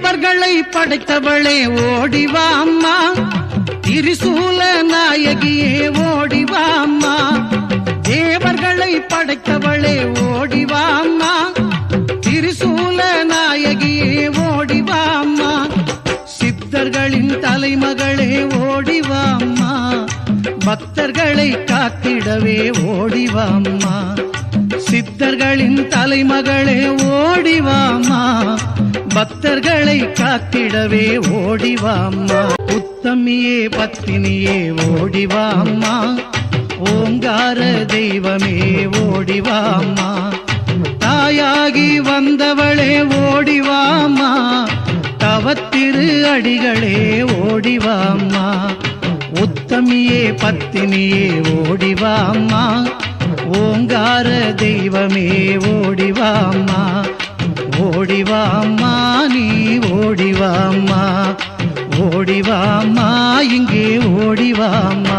தேவர்களை படைத்தவளே ஓடிவாம்மா திரிசூல நாயகியே ஓடிவாம்மா தேவர்களை படைத்தவளே ஓடிவாம்மா திரிசூல நாயகியே ஓடிவாம்மா சித்தர்களின் தலைமகளே ஓடிவாம்மா பக்தர்களை காத்திடவே ஓடிவாம்மா சித்தர்களின் தலைமகளே ஓடிவாமா பக்தர்களை காத்திடவே ஓடிவாம்மா உத்தமியே பத்தினியே ஓடிவாம்மா ஓங்கார தெய்வமே ஓடிவாம்மா தாயாகி வந்தவளே ஓடிவாம்மா தவத்திரு அடிகளே ஓடிவாம்மா உத்தமியே பத்தினியே ஓடிவாம்மா ஓங்கார தெய்வமே ஓ ஓடிவாமா ஓடிவாமா இங்கே ஓடிவாமா